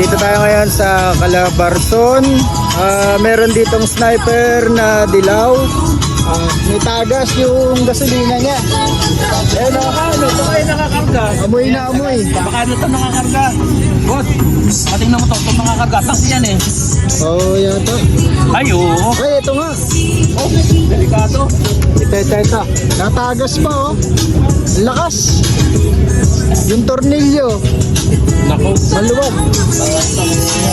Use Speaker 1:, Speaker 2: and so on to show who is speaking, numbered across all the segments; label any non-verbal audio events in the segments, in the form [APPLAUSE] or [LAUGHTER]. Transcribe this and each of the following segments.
Speaker 1: Nandito tayo ngayon sa Calabarzon. Ah, meron ditong sniper na dilaw. Ah, may tagas yung gasolina niya. Ayun o.
Speaker 2: Ano, ito kayo nakakarga.
Speaker 1: Amoy na amoy.
Speaker 2: Baka ano ito nakakarga. Boss, patingnan mo to, ito nakakarga. Taxi yan eh.
Speaker 1: Oo, oh, yata.
Speaker 2: Ay, oo.
Speaker 1: Ay, ito nga.
Speaker 2: Oh, delikado.
Speaker 1: Ito, ito, ito. Natagas pa oh. Lakas. Yung tornilyo.
Speaker 2: Nako.
Speaker 1: Maluwag.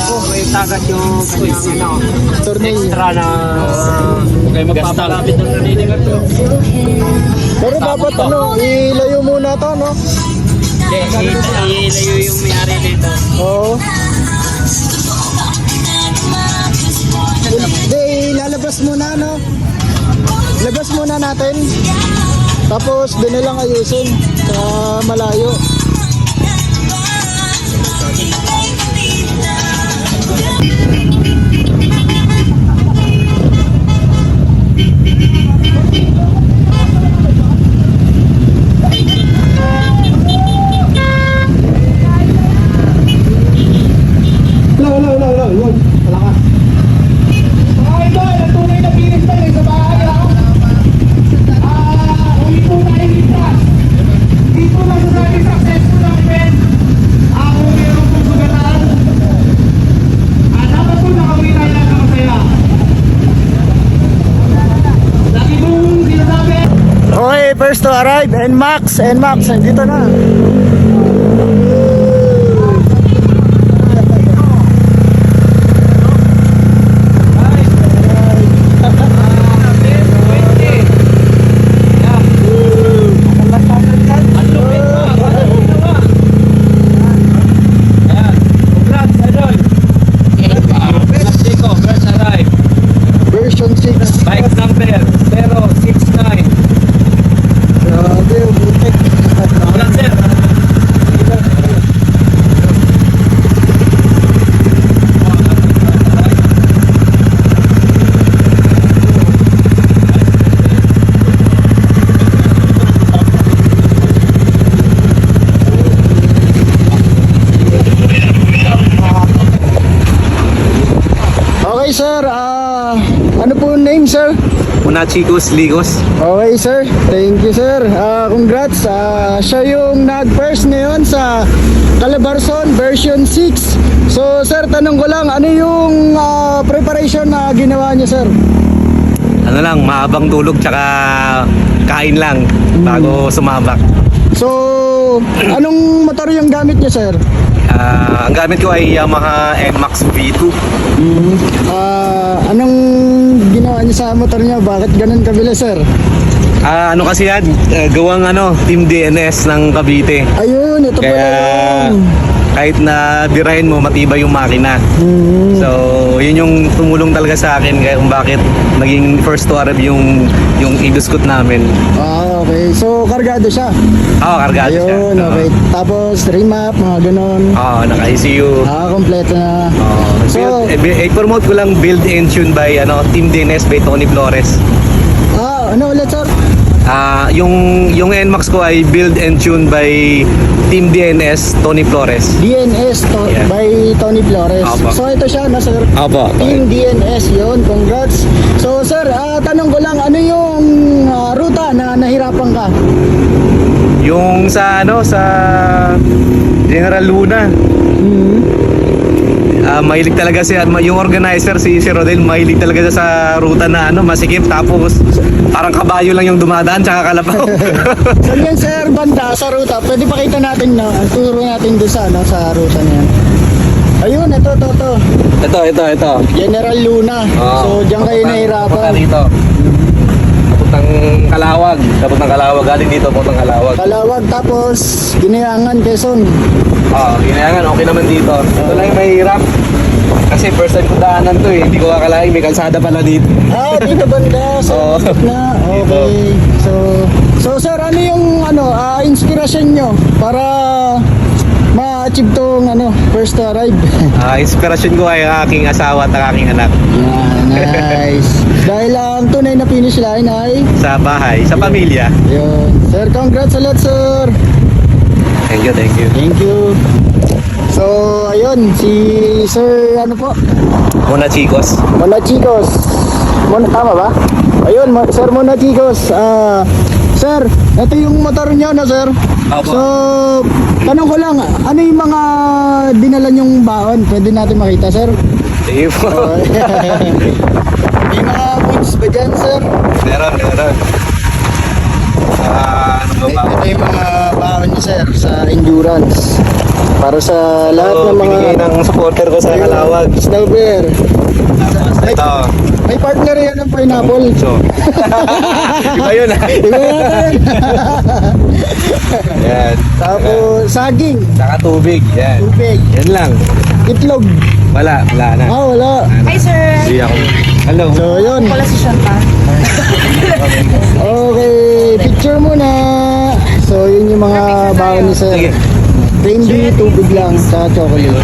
Speaker 2: Oh, may tagat yung kanyang ano,
Speaker 1: Tornilyo.
Speaker 2: extra na huwag kayo magpapalapit ng naninigat to.
Speaker 1: Pero dapat ano, ilayo muna to, no?
Speaker 2: Ilayo yung may-ari nito.
Speaker 1: Oo. Hindi, lalabas muna, no? Labas muna natin. Tapos, doon na lang ayusin sa malayo. To arrive, NMAX, NMAX, nandito na. Version 6.
Speaker 2: Bike number 069.
Speaker 1: Grabe, butik.
Speaker 2: Congrats, sir.
Speaker 1: Okay, sir. Ah, ano po yung name, sir?
Speaker 2: Una chicos, ligos.
Speaker 1: Okay, sir. Thank you, sir. Ah, congrats. Ah, siya yung nag-first ngayon sa Calabarzon version 6. So, sir, tanong ko lang, ano yung ah, preparation na ginawa niyo, sir?
Speaker 2: Ano lang, mahabang tulog tsaka kain lang bago sumabak.
Speaker 1: So, anong motor yung gamit niyo, sir?
Speaker 2: Ah, ang gamit ko ay Yamaha NMAX V2.
Speaker 1: Ah, anong niyo sa motor niyo? Bakit ganun kabilis, sir?
Speaker 2: Ah, ano kasi yan, ah, gawang ano, Team DNS ng Cavite.
Speaker 1: Ayun, ito pala
Speaker 2: Kaya
Speaker 1: yun.
Speaker 2: kahit na dirahin mo, matibay yung makina.
Speaker 1: Mhm.
Speaker 2: So, yun yung tumulong talaga sa akin kaya kung bakit naging first to arrive yung yung Iduscoot namin.
Speaker 1: Ah, okay. So, kargado siya.
Speaker 2: Oo, kargado siya.
Speaker 1: Ayun, okay. Tapos, remap, mga ganun.
Speaker 2: Oo, naka-ECU.
Speaker 1: Ah, kompleto na.
Speaker 2: Oo.
Speaker 1: So-
Speaker 2: build, eh, eh, promote ko lang build and tune by ano, Team DNS by Tony Flores.
Speaker 1: Ah, ano ulit, sir?
Speaker 2: Ah, yung yung NMAX ko ay build and tune by Team DNS Tony Flores.
Speaker 1: DNS to,
Speaker 2: Yeah.
Speaker 1: by Tony Flores.
Speaker 2: Apo.
Speaker 1: So, ito siya, no, sir?
Speaker 2: Apo.
Speaker 1: Team DNS yon congrats. So, sir, ah, tanong ko lang, ano yung ah, ruta na nahirapan ka?
Speaker 2: Yung sa ano sa General Luna.
Speaker 1: Hmm.
Speaker 2: Ah, mahilig talaga si yung organizer si si Rodel mahilig talaga siya sa ruta na ano masikip tapos parang kabayo lang yung dumadaan tsaka kalabaw. [LAUGHS]
Speaker 1: Saan yan, sir, banda, sa ruta? Pwede pakita natin, no? Ang turo natin doon sa, no, sa ruta niya. Ayun, ito, ito, ito.
Speaker 2: ito ito ito.
Speaker 1: General Luna. so, diyan kayo
Speaker 2: Punta
Speaker 1: nahirapan.
Speaker 2: dito. Kalawag. Papuntang Kalawag. Galing dito papuntang Kalawag.
Speaker 1: Kalawag, tapos, Ginayangan, Quezon.
Speaker 2: Oo, ginayangan. Okay naman dito. Ito lang yung mahirap. Kasi first time ko daanan to eh. Hindi ko akalain may kalsada pala dito.
Speaker 1: Ah, dito banda, sa
Speaker 2: Oo.
Speaker 1: na. Okay. So, so sir, ano yung ano, ah, inspirasyon nyo para ma-achieve tong ano, first to arrive? [LAUGHS]
Speaker 2: Ah, inspirasyon ko ay ang aking asawa at ang aking anak.
Speaker 1: yeah, nice. [LAUGHS] Dahil ang tunay na finish line ay
Speaker 2: Sa bahay, sa pamilya.
Speaker 1: yun. Sir, congrats a lot, sir.
Speaker 2: Thank you. thank you.
Speaker 1: Thank you. So, ayun, si Sir, ano po?
Speaker 2: Muna chicos.
Speaker 1: Mona Chicos. Mona, tama ba? Ayun, Sir Mona Chicos. Ah, sir, ito yung motor niyo, no, sir?
Speaker 2: Opo.
Speaker 1: So, tanong ko lang, ano yung mga dinala niyong baon? Pwede natin makita, sir?
Speaker 2: Sige po.
Speaker 1: Oh, [LAUGHS] May mga foods ba dyan, sir?
Speaker 2: meron, meron. Ah, ano ba ba?
Speaker 1: Ito yung mga baon niyo, sir, sa endurance. Para sa lahat
Speaker 2: Ito,
Speaker 1: ng mga...
Speaker 2: binigay ng supporter ko sa Kalawag.
Speaker 1: Snow bear.
Speaker 2: Tapos ito.
Speaker 1: May partner yan ng pineapple.
Speaker 2: So, [LAUGHS] iba yun ah.
Speaker 1: Iba [LAUGHS] yan.
Speaker 2: Yan.
Speaker 1: Tapos, saging,
Speaker 2: Saka tubig. Yan.
Speaker 1: tubig,
Speaker 2: Yan lang.
Speaker 1: itlog.
Speaker 2: Wala, wala na.
Speaker 1: Ah, wala.
Speaker 3: Hi, sir.
Speaker 2: Hindi ako. Hello.
Speaker 1: So, yun.
Speaker 3: Wala si Chantal. [LAUGHS]
Speaker 1: Okay, picture muna. So, yun yung mga baon ni
Speaker 2: Sige.
Speaker 1: Sir. Candy, tubig lang, sa chocolate.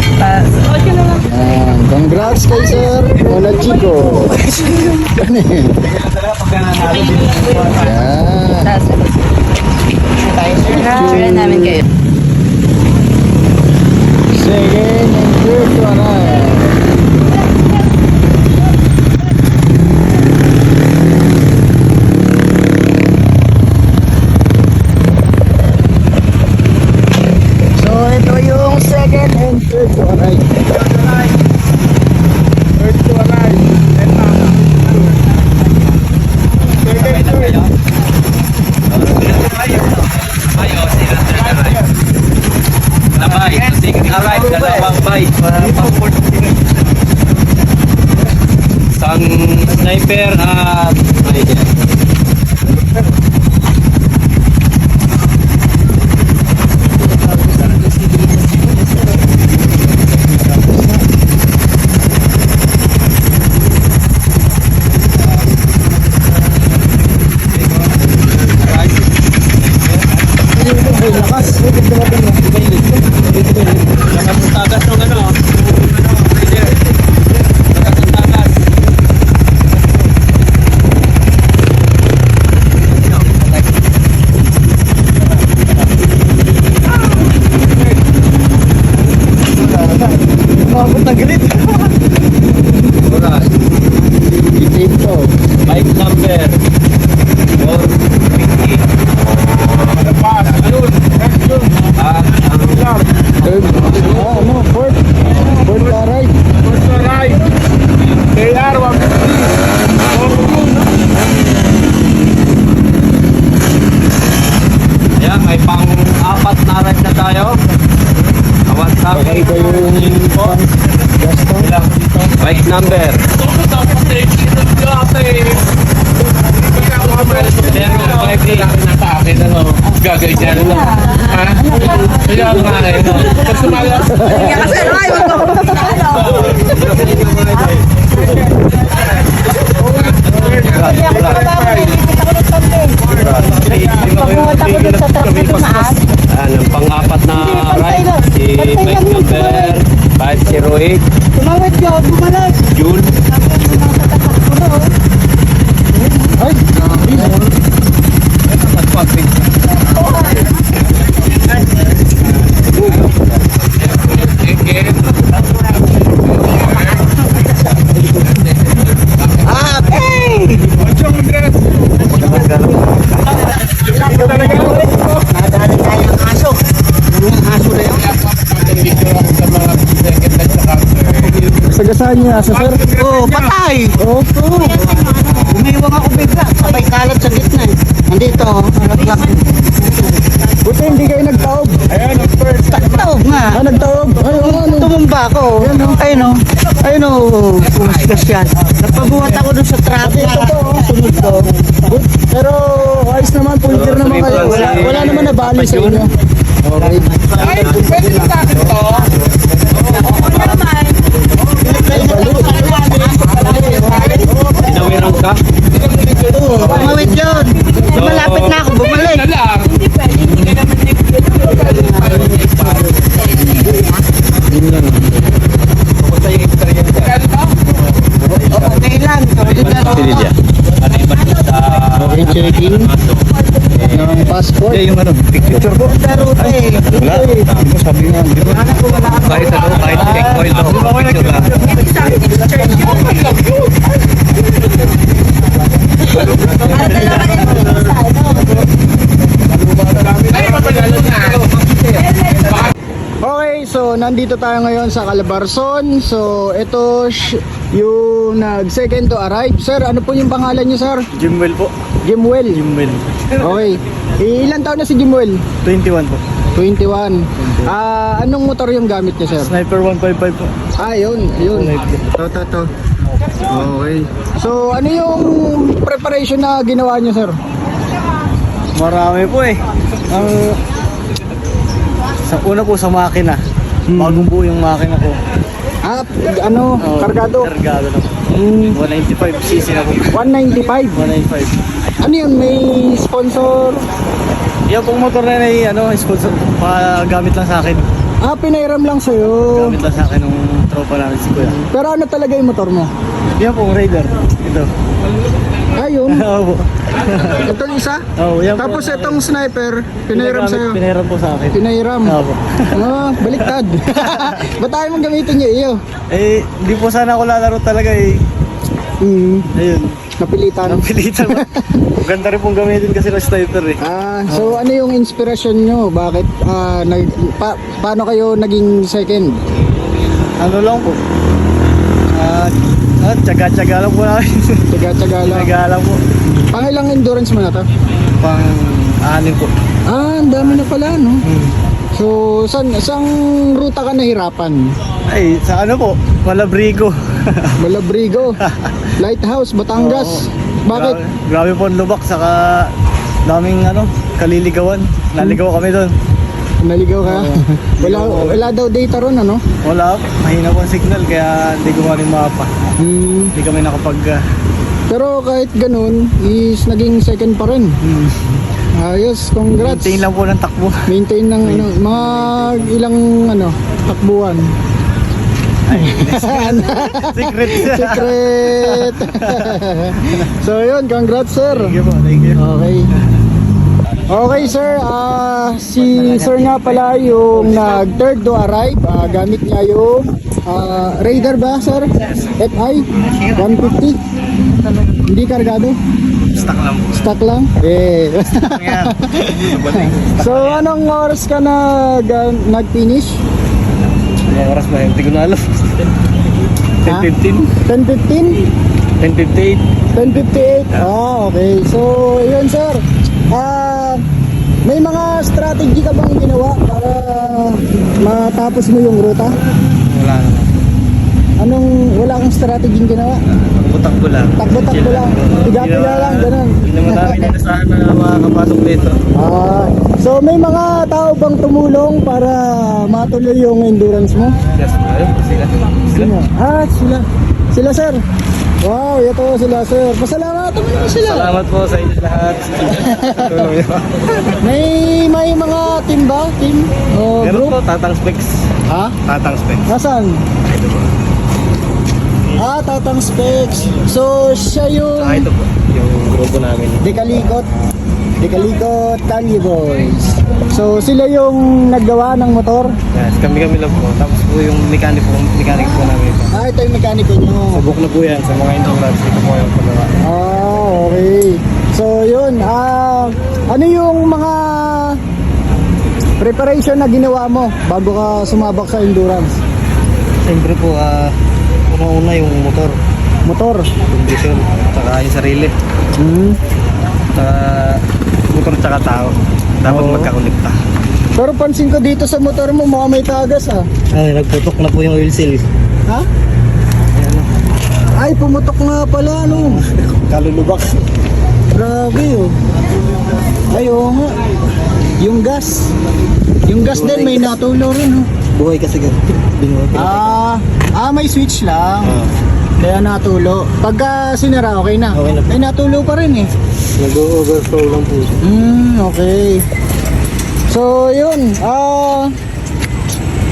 Speaker 1: Ayan. Congrats kay Sir. Mona Chico. Ayan.
Speaker 3: It. Tayo, sir. Picture namin kayo.
Speaker 1: Second and third to arrive.
Speaker 2: Number.
Speaker 4: Gagay dyan. Ha? Kaya nga eh. Pag sumala,
Speaker 3: Kasi, ay, wag ko.
Speaker 2: Pumunta ko dun sa truck na tumaas. Ayan, ang pang-apat na ride. Si bike number 508.
Speaker 3: Tumawad ka, bumalas.
Speaker 2: June.
Speaker 1: Ay, sagasaan niya sa sir.
Speaker 5: Oo, patay.
Speaker 1: Opo.
Speaker 5: Umiwang ako bigla. Sabay kalat sa gitna eh. Nandito, naglag.
Speaker 1: Buti hindi kayo nagtaob.
Speaker 5: Taog nga.
Speaker 1: Ah, nagtaob. Ay, oo, ano.
Speaker 5: Tumumba ako. Ayun o. Ayun o. Pumaskas yan. Napabuhat ako dun sa truck.
Speaker 1: Ito po, oh, sunod to. Pero ayos naman, gear naman kayo. Wala, wala naman nabali sa inyo. Okay.
Speaker 2: Inawiran ka?
Speaker 5: Oo, Pumawit yun. Malapit na ako bumalik.
Speaker 4: na lang.
Speaker 5: Okay lang.
Speaker 2: Sili dyan. Ano yung balik sa...
Speaker 1: Okay, checking. Ng passport.
Speaker 2: yung ano, picture ko.
Speaker 5: Sa ruta eh.
Speaker 4: Wala. Kahit ano, kahit checkpoint ako. picture lang.
Speaker 1: Okay, so nandito tayo ngayon sa Calabarzon. So ito yung nag second to arrive. Sir, ano po yung pangalan niyo, sir?
Speaker 6: Jimwell po.
Speaker 1: Jimwell.
Speaker 6: Jimwell.
Speaker 1: Okay. Ilan taon na si Jimwell?
Speaker 6: 21 po.
Speaker 1: 21. Ah, anong motor yung gamit niya, sir?
Speaker 6: Sniper 155 po.
Speaker 1: Ah, yun, yun. To, to, to. Okay. So, ano yung preparation na ginawa niyo, sir?
Speaker 6: Marami po eh. Ang sa una po sa makina. Bagong buo yung makina ko.
Speaker 1: Ah, ano,
Speaker 6: Oh,
Speaker 1: kargado.
Speaker 6: Kargado na po.
Speaker 1: Hmm,
Speaker 6: 195 cc na po.
Speaker 1: 195.
Speaker 6: 195.
Speaker 1: Ano yun, may sponsor?
Speaker 6: Yung pong motor na yun ano, sponsor pa gamit lang sa akin.
Speaker 1: Ah, pinairam lang sa'yo.
Speaker 6: Gamit lang sa akin nung tropa namin si Kuya.
Speaker 1: Pero ano talaga yung motor mo?
Speaker 6: Yan pong Raider. Ito.
Speaker 1: Ayun. [LAUGHS]
Speaker 6: Oo po.
Speaker 1: Itong isa.
Speaker 6: Oo, yan po.
Speaker 1: Tapos itong sniper, pinairam
Speaker 6: Ginagamit-
Speaker 1: sa'yo.
Speaker 6: Pinairam po sa akin.
Speaker 1: Pinairam.
Speaker 6: Oo po. [LAUGHS]
Speaker 1: Ah, baliktad. [LAUGHS] Ba't tayo mong gamitin niyo iyo?
Speaker 6: Eh, hindi po sana ako lalaro talaga eh.
Speaker 1: Hmm,
Speaker 6: Ayun.
Speaker 1: napilitan.
Speaker 6: Napilitan mo. Ganda rin pong gamitin kasi ng sniper eh.
Speaker 1: Ah, so ano yung inspirasyon nyo? Bakit ah, nag, pa, paano kayo naging second?
Speaker 6: Ano lang po. Ah, ah, tsaga-tsaga lang po namin. [LAUGHS]
Speaker 1: Tsaga-tsaga lang.
Speaker 6: Tsaga lang po.
Speaker 1: Pangilang endurance mo na to?
Speaker 6: Pang anim po.
Speaker 1: Ah, ang dami na pala, no? So, saan, saan ruta ka nahirapan?
Speaker 6: Ay, sa ano po? Malabrigo. [LAUGHS]
Speaker 1: Malabrigo, Lighthouse, Batangas. Bakit?
Speaker 6: Grabe, grabe po ang lubak, saka daming ano, kaliligawan. Naligaw kami doon.
Speaker 1: Naligaw ka? [LAUGHS] wala, wala daw data ron, ano?
Speaker 6: Wala, mahina po ang signal, kaya hindi ko maling mapa.
Speaker 1: Hmm.
Speaker 6: Hindi kami nakapag... ah,
Speaker 1: Pero kahit ganun, is naging second pa rin.
Speaker 6: hmm.
Speaker 1: Ayos, congrats.
Speaker 6: Maintain lang po ng takbo.
Speaker 1: Maintain ng ano, mga ilang ano, takbuhan. [LAUGHS]
Speaker 6: Secret.
Speaker 1: Secret. [LAUGHS] so yun, congrats sir.
Speaker 6: Thank you po, thank you.
Speaker 1: Okay. Okay sir, ah si sir nga pala yung nag third to arrive. Ah, gamit niya yung ah, Raider ba sir? FI 150. Hindi kargado?
Speaker 6: Stuck lang po.
Speaker 1: Stock lang? Eh. [LAUGHS] So anong oras ka nag, nag-finish?
Speaker 6: Anong oras ba? Hindi ko na alam.
Speaker 1: Ha?
Speaker 6: 10.15?
Speaker 1: 10.15?
Speaker 6: 10.58?
Speaker 1: 10.58? Ah, okay. So, yun sir. Ah, may mga strategy ka bang ginawa para matapos mo yung ruta?
Speaker 6: Wala na.
Speaker 1: Anong, wala kang strategy ginawa?
Speaker 6: Butak ko lang.
Speaker 1: Takbo-takbo lang. Tiga-tiga lang, ganun.
Speaker 6: Hindi naman namin inasahan na makakapasok dito.
Speaker 1: Ah, so may mga tao bang tumulong para matuloy yung endurance mo?
Speaker 6: Yes, ayun. Sila.
Speaker 1: Sino? Ah, sila. Sila sir. Wow, ito sila sir. Pasalamatan mo naman sila.
Speaker 6: Salamat po sa inyo lahat. [LAUGHS] Tulong niyo.
Speaker 1: May may mga team ba? Team? O
Speaker 6: Meron
Speaker 1: group?
Speaker 6: po, Tatang Specs.
Speaker 1: Ha?
Speaker 6: Tatang Specs.
Speaker 1: Nasaan? Ah, Tatang Specs. So, siya yung
Speaker 6: Ah, ito po. Yung grupo namin.
Speaker 1: Dekalikot. Dekalikot Tally Boys. So, sila yung naggawa ng motor.
Speaker 6: Yes, kami-kami lang po. Tapos po yung mekaniko, mekaniko po namin ito.
Speaker 1: Ah, ito yung mekaniko nyo.
Speaker 6: Subok na po yan sa mga endurance. Ito po yung pagawa.
Speaker 1: Ah, okay. So, yun. Ah, ano yung mga preparation na ginawa mo bago ka sumabak sa endurance?
Speaker 6: Siyempre po, ah, una-una yung motor.
Speaker 1: Motor.
Speaker 6: Condition. Saka yung sarili.
Speaker 1: Hmm.
Speaker 6: Saka motor tsaka tao. Dapat
Speaker 1: Oo.
Speaker 6: magkakonekta.
Speaker 1: Pero pansin ko dito sa motor mo, mukhang may tagas ah.
Speaker 6: Ay, nagputok na po yung oil seal.
Speaker 1: Ha? Ay, pumutok nga pala, no?
Speaker 6: Kalulubak.
Speaker 1: Grabe, oh. Ay, oo nga. Yung gas. Yung gas din, may natulo rin, oh.
Speaker 6: Buhay kasi ka. Bingo.
Speaker 1: Ah, ah, may switch lang. Kaya natulo. Pagka sinara, okay na.
Speaker 6: Okay na.
Speaker 1: Ay, natulo pa rin, eh.
Speaker 6: Nag-overflow lang po.
Speaker 1: Hmm, okay. So, yun. Ah,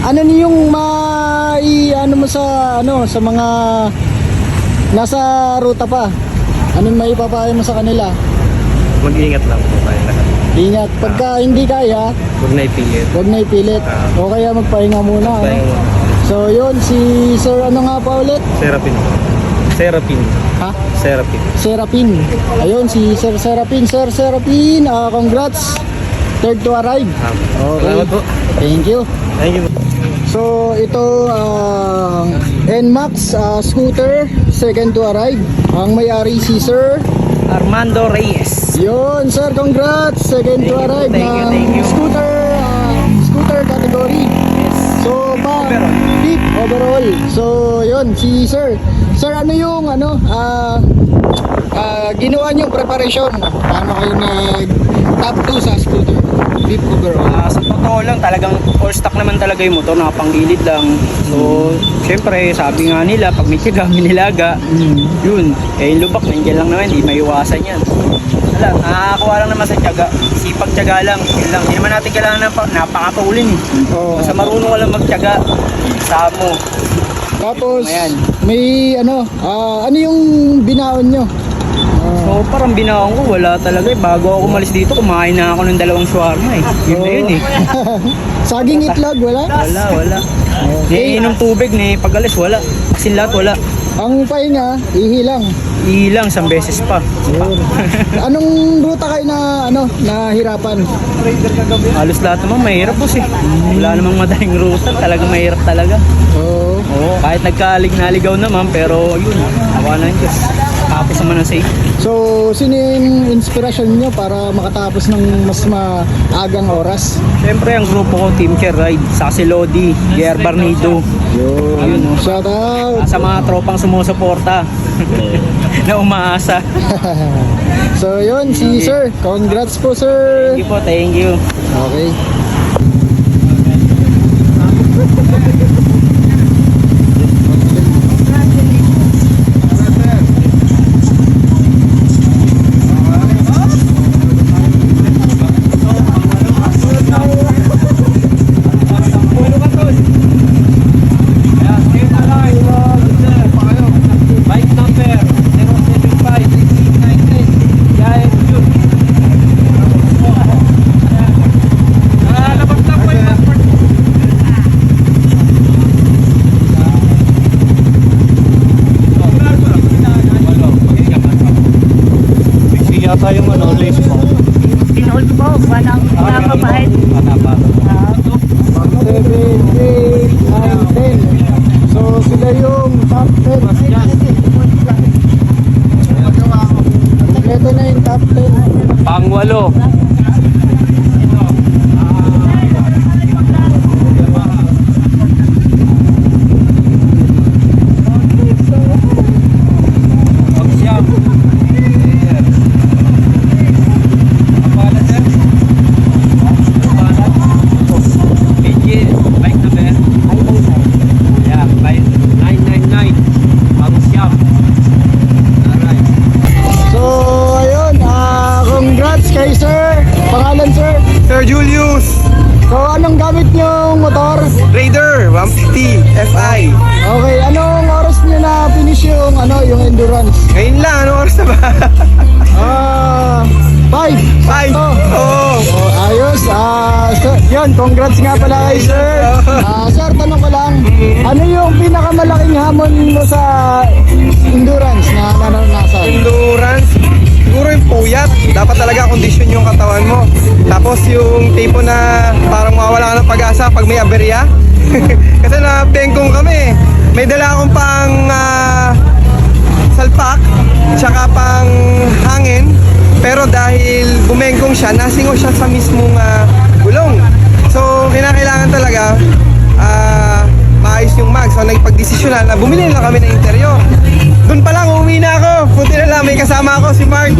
Speaker 1: ano ni yung mai ano mo sa ano sa mga nasa ruta pa? Anong may papayo mo sa kanila?
Speaker 6: Mag-ingat lang po tayo lahat.
Speaker 1: Ingat. Pagka hindi kaya,
Speaker 7: Huwag na ipilit.
Speaker 1: huwag na ipilit. O kaya magpahinga muna. ano?
Speaker 7: Pahinga.
Speaker 1: So yun, si Sir ano nga pa ulit?
Speaker 7: Serapin. Serapin.
Speaker 1: Ha?
Speaker 7: Serapin.
Speaker 1: Serapin. Ayun, si Sir Serapin. Sir Serapin, ah, congrats. Third to arrive. Okay.
Speaker 7: Salamat po.
Speaker 1: Thank you.
Speaker 7: Thank you.
Speaker 1: So ito ang NMAX ah, scooter, second to arrive. Ang may-ari si Sir.
Speaker 5: Armando Reyes.
Speaker 1: Yun, sir, congrats. Second to arrive
Speaker 5: thank you, thank you.
Speaker 1: scooter ah, scooter category. So, pa, deep overall. So, yun, si sir. Sir, ano yung ano, ah ah, ginawa niyo preparation? Paano kayo nag top 2 sa scooter? Deep overall.
Speaker 5: Ah, sa totoo lang, talagang all stock naman talaga yung motor, nakapanggilid lang. So, syempre, sabi nga nila, pag may tiyaga, may [LAUGHS] nilaga, yun. Eh, yung lubak, nandiyan lang naman, hindi maiwasan yan. Wala, nakakakuha lang naman sa tiyaga. Sipag tiyaga lang, yun lang. Hindi naman natin kailangan ng pa- napakatulin.
Speaker 1: Oo.
Speaker 5: Basta marunong ka lang magtiyaga, sa mo.
Speaker 1: Tapos,
Speaker 5: Ayan.
Speaker 1: may ano, ah, ano yung binaon nyo?
Speaker 5: So, parang binaon ko, wala talaga eh. Bago ako umalis dito, kumain na ako ng dalawang shawarma eh. Yun na yun eh. [LAUGHS]
Speaker 1: Saging itlog, wala?
Speaker 5: Wala, wala. Ni inom tubig ni pag-alis, wala. Kasi lahat wala.
Speaker 1: Ang pahinga, ihilang.
Speaker 5: Ilang, isang beses pa.
Speaker 1: Yun. [LAUGHS] Anong ruta kayo na ano nahirapan?
Speaker 5: Halos lahat naman mahirap boss eh. Wala namang madaling ruta, talagang mahirap talaga.
Speaker 1: Oo.
Speaker 5: Oo, kahit nagkalig naligaw naman, pero yun, awa na Diyos. Tapos naman ang safe.
Speaker 1: So, sino yung inspirasyon nyo para makatapos ng mas maagang oras?
Speaker 5: Siyempre, ang grupo ko, Team Care Ride, sa si Lodi, Guer Barnido.
Speaker 1: Yun. Shout out.
Speaker 5: Sa mga tropang sumusuporta [LAUGHS] na umaasa. [LAUGHS]
Speaker 1: So, yun, si Sir. Congrats po, Sir.
Speaker 5: Thank you po, thank you.
Speaker 1: Okay.
Speaker 5: Bike number 075 Yael Jun. Ah, labas na po yung passport.
Speaker 7: Siya tayong ano, lace mo.
Speaker 3: Tinood ko, walang napapahid.
Speaker 1: 7, 8, 9, 10. So, sila yung top 10. Ito na yung top 10.
Speaker 7: Pangwalo.
Speaker 5: Pag-siyam.
Speaker 7: Ngayon lang, ano oras na ba?
Speaker 1: Ah, 5.
Speaker 7: Five. Oo.
Speaker 1: Oh, ayos. Ah, sir, yun, congrats nga pala kay sir. [LAUGHS] Ah, sir, tanong ko lang, ano yung pinakamalaking hamon mo sa endurance na naranasan?
Speaker 7: endurance, siguro yung puyat. Dapat talaga kondisyon yung katawan mo. Tapos yung tipo na parang mawawala ka ng pag-asa pag may aberya. [LAUGHS] Kasi na bengkong kami. May dala akong Pero dahil bumengkong siya, nasingo siya sa mismong ah, gulong. So, kinakailangan talaga ah, maayos yung mag. So, nagpagdesisyon na, bumili na kami ng interior. Doon pa lang, umuwi na ako. Punti na lang, may kasama ako si Mark.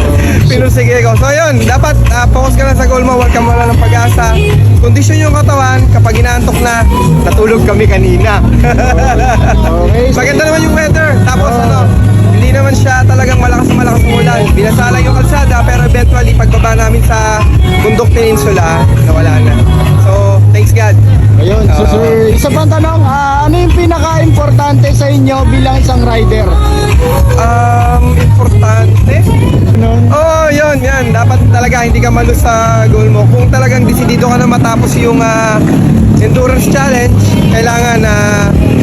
Speaker 7: [LAUGHS] Pinursige ko. So, yun, dapat ah, focus ka na sa goal mo. Huwag ka mawala ng pag-asa. Kondisyon yung katawan, kapag inaantok na, natulog kami kanina. [LAUGHS]
Speaker 1: Okay,
Speaker 7: Maganda naman yung weather. Tapos ano, hindi naman siya talagang malakas na malakas ng ulan. Binasala yung kalsada pero eventually pagbaba namin sa Bundok Peninsula, nawala na. So, thanks God.
Speaker 1: ayun. So, sir, isa pang tanong, ah, ano yung pinaka-importante sa inyo bilang isang rider?
Speaker 7: Um, importante. Oo, oh, yun, yan. Dapat talaga hindi ka malus sa goal mo. Kung talagang desidido ka na matapos yung ah, endurance challenge, kailangan na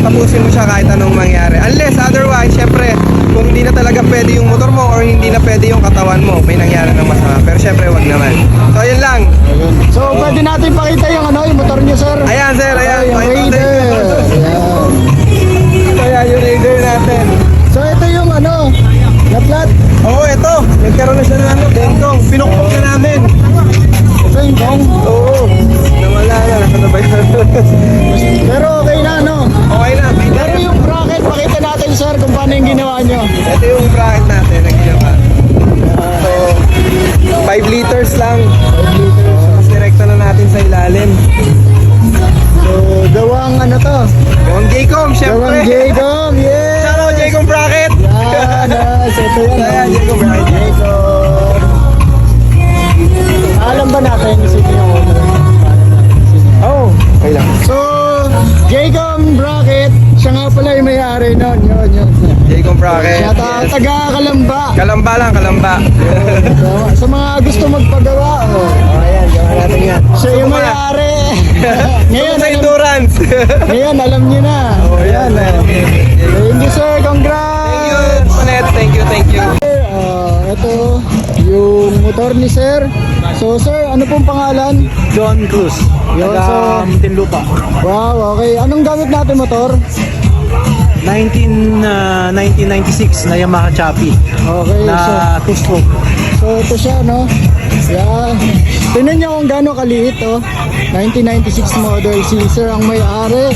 Speaker 7: tapusin mo siya kahit anong mangyari. Unless otherwise, syempre, kung hindi na talaga pwede yung motor mo or hindi na pwede yung katawan mo, may nangyari ng masama. Pero syempre, wag naman. So, yun lang.
Speaker 1: So, pwede natin pakita yung ano, yung motor niyo, sir.
Speaker 7: Ayan, sir, ayan.
Speaker 1: Ay, yung Raider. Ayan.
Speaker 7: Ayan, yung Raider natin.
Speaker 1: So, ito yung ano, na-flat.
Speaker 7: Oo, oh, ito. Nagkaroon na siya ng ano, bengkong. Pinukpok na namin.
Speaker 1: Ito yung gong.
Speaker 7: Oo. Nawala na. Nakasabay na. [LAUGHS] Ito yung bracket natin na ginawa. So, 5 liters lang. 5 liters. Tapos direkta na natin sa ilalim.
Speaker 1: So, gawang ano to?
Speaker 7: Gawang
Speaker 1: Gawang
Speaker 7: syempre.
Speaker 1: J-Com, yeah!
Speaker 7: Shout out Jcom bracket.
Speaker 1: Yan, nice. [LAUGHS] Ito yan.
Speaker 7: Ayan, bracket.
Speaker 1: Alam ba natin yung sino yung owner?
Speaker 7: Oh, okay lang.
Speaker 1: So, J-Com Bracket, siya nga pala yung may-ari nun. Yun, yun.
Speaker 7: Jcom bracket.
Speaker 1: Siya ta-
Speaker 7: Yes.
Speaker 1: taga Kalamba.
Speaker 7: Kalamba lang, kalamba.
Speaker 1: So, sa mga gusto magpagawa, oh,
Speaker 7: oh, ayan, gawa natin yan.
Speaker 1: siya yung may-ari. [LAUGHS] Ngayon,
Speaker 7: mo sa
Speaker 1: alam,
Speaker 7: endurance. [LAUGHS]
Speaker 1: ngayon, alam niyo na.
Speaker 7: oh, ayan.
Speaker 1: oh. Thank you, sir.
Speaker 7: Thank you,
Speaker 1: Congrats!
Speaker 7: Panet. Thank you, thank you.
Speaker 1: Ito, yung motor ni sir. So, sir, ano pong pangalan?
Speaker 6: John Cruz.
Speaker 1: Yun,
Speaker 6: Taga
Speaker 1: so-
Speaker 6: Muntinlupa.
Speaker 1: Wow, okay. Anong gamit natin motor?
Speaker 6: 19, ah, 1996 na Yamaha Chappy.
Speaker 1: Okay, so,
Speaker 6: Na two-stroke.
Speaker 1: so ito siya, no? Yan. Tingnan niyo kung gaano kaliit, oh. 1996 model. Si sir ang may-ari.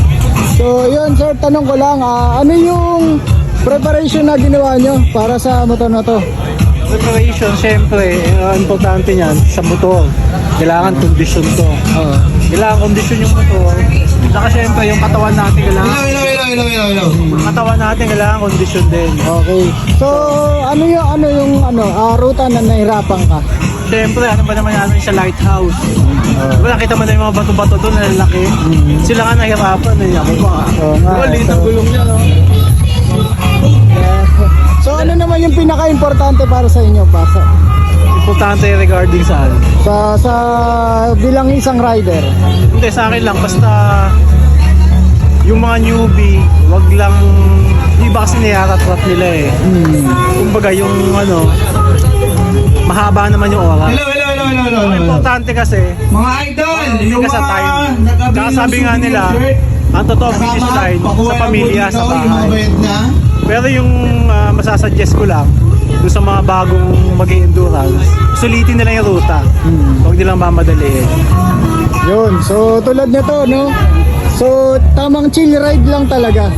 Speaker 1: So, yun, sir, tanong ko lang, ah, ano yung preparation na ginawa nyo para sa motor na to?
Speaker 6: Preparation, syempre, ang importante niyan sa motor. Kailangan kondisyon to.
Speaker 1: Oh.
Speaker 6: Kailangan kondisyon yung motor. Saka syempre, yung katawan natin kailangan... Yung katawan natin kailangan kondisyon din.
Speaker 1: Okay. So, ano yung ano yung ano, ah, ruta na nahirapan ka?
Speaker 6: Siyempre, ano ba naman natin sa lighthouse? Diba nakita mo na yung mga bato-bato doon na lalaki? Sila nga nahirapan eh. Ako pa.
Speaker 1: Oo nga,
Speaker 6: Diba, ang
Speaker 1: so-
Speaker 6: gulong niya, no?
Speaker 1: So, ano naman yung pinaka-importante para sa inyo pa sa
Speaker 6: Importante regarding saan?
Speaker 1: sa, sa bilang isang rider?
Speaker 6: Hindi, sa akin lang, basta yung mga newbie, wag lang, di ba kasi niyarat-rat nila eh. Kumbaga yung ano, mahaba naman yung oras.
Speaker 8: Hello, hello, hello, hello, hello.
Speaker 6: Ang importante kasi,
Speaker 8: Mga idol, yung
Speaker 6: sa
Speaker 8: mga nagkabili
Speaker 6: Tsaka sabi nga nila, ang totoo
Speaker 8: kasama,
Speaker 6: finish line
Speaker 8: pakuha
Speaker 6: sa
Speaker 8: lang po
Speaker 6: pamilya, sa
Speaker 8: Yung mga
Speaker 6: bahay.
Speaker 8: bayad na.
Speaker 6: Pero yung uh, masasuggest ko lang, doon sa mga bagong mag endurance sulitin nila yung ruta. Huwag nilang mamadaliin.
Speaker 1: Yun. So, tulad nito, no? So, tamang chill ride lang talaga.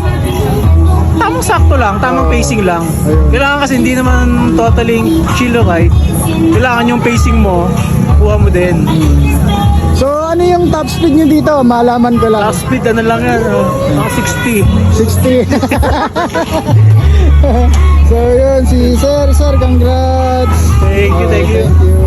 Speaker 6: Tamang sakto lang, tamang pacing lang.
Speaker 1: Ayun.
Speaker 6: Kailangan kasi hindi naman totally chill right. Kailangan yung pacing mo, kuha mo din.
Speaker 1: Ano yung top speed nyo dito? Malaman ko lang.
Speaker 6: Top speed, ano lang yan, oh, mga 60.
Speaker 1: 60. [LAUGHS] so, yun. Si Sir, Sir, congrats.
Speaker 6: Thank you, thank you.
Speaker 1: Thank you.